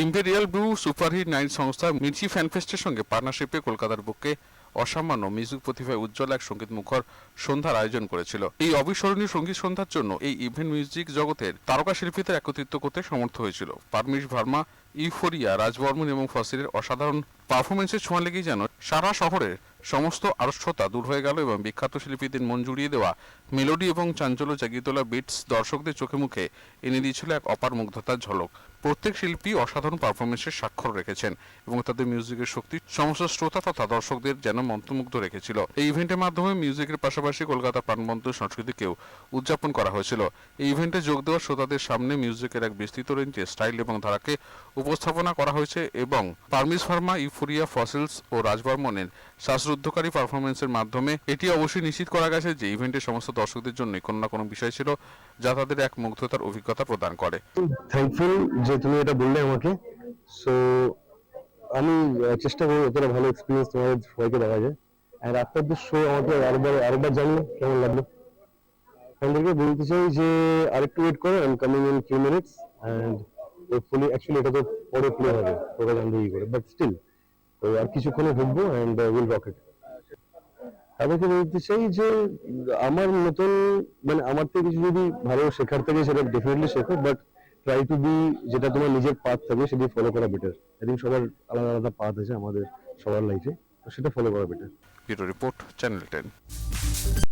Imperial blue superhit night সংস্থা মির্চি ফ্যানফেস্টের সঙ্গে পার্টনারশিপে কলকাতার বুকে অসামান্য মিউজিক প্রতিভায় উজ্জ্বল এক সংগীত মুখর সন্ধ্যার আয়োজন করেছিল। এই অবিস্মরণীয় সংগীত সন্ধ্যার জন্য এই ইভেন্ট মিউজিক জগতের তারকা শিল্পীদের একত্রিত করতে সমর্থ হয়েছিল। পারমিশ ভার্মা, ইউফোরিয়া, রাজবর্মন এবং ফসিলের অসাধারণ পারফরমেন্সের ছোঁয়া লেগেই যেন সারা শহরের সমস্ত আড়ষ্টতা দূর হয়ে গেল এবং বিখ্যাত শিল্পীদের মন জুড়িয়ে দেওয়া মেলোডি এবং চাঞ্চল্য জাগিয়ে তোলা বিটস দর্শকদের চোখে মুখে এনে দিয়েছিল এক অপার মুগ্ধতার ঝলক। প্রত্যেক শিল্পী অসাধারণ পারফরমেন্সের স্বাক্ষর রেখেছেন এবং তাদের মিউজিকের শক্তি, সমস্ত শ্রোতা তথা দর্শকদের যেন মন্ত্রমুগ্ধ রেখেছিল। এই ইভেন্টের মাধ্যমে মিউজিকের পাশাপাশি কলকাতা প্রাণবন্ত সংস্কৃতিকেও উদযাপন করা হয়েছিল। এই ইভেন্টে যোগ দেওয়া শ্রোতাদের সামনে মিউজিকের এক বিস্তৃত রেঞ্জে স্টাইল এবং ধারাকে উপস্থাপনা করা হয়েছে এবং পারমিস ফার্মা ইউফোরিয়া ফসিলস ও রাজবর্মনের শ্বাসরুদ্ধকারী পারফরমেন্সের মাধ্যমে এটি অবশ্যই নিশ্চিত করা গেছে যে ইভেন্টের সমস্ত দর্শকদের জন্য কোনো না কোনো বিষয় ছিল যা তাদের এক মুগ্ধতার অভিজ্ঞতা প্রদান করে। থ্যাঙ্কফুল যে তুমি এটা বললে আমাকে। সো আমি চেষ্টা করব যতটা ভালো এক্সপিরিয়েন্স তোমাদের সবাইকে দেখা যায় আর আফটার দিস শো আমাকে আরেকবার আরেকবার জানলো কেমন লাগল। আমাদেরকে বলতে চাই যে, আরেকটু ওয়েট করো I am coming in few minutes and hopefully actually এটা তো পরে প্লে হবে তোরা জানবে কি করে বাট স্টিল তো আর কিছুক্ষণে ঢুকবো অ্যান্ড উইল রকেট তাদেরকে বলতে চাই যে, আমার মতন মানে আমার থেকে কিছু যদি ভালো শেখার থাকে, সেটা ডেফিনেটলি শেখো বাট ট্রাই টু বি যেটা তোমার নিজের পাথ থাকে সেটি ফলো করা বেটার আই থিঙ্ক সবার আলাদা আলাদা পাথ আছে আমাদের, সবার লাইফে তো সেটা ফলো করা বেটার রিপোর্ট, চ্যানেল টেন।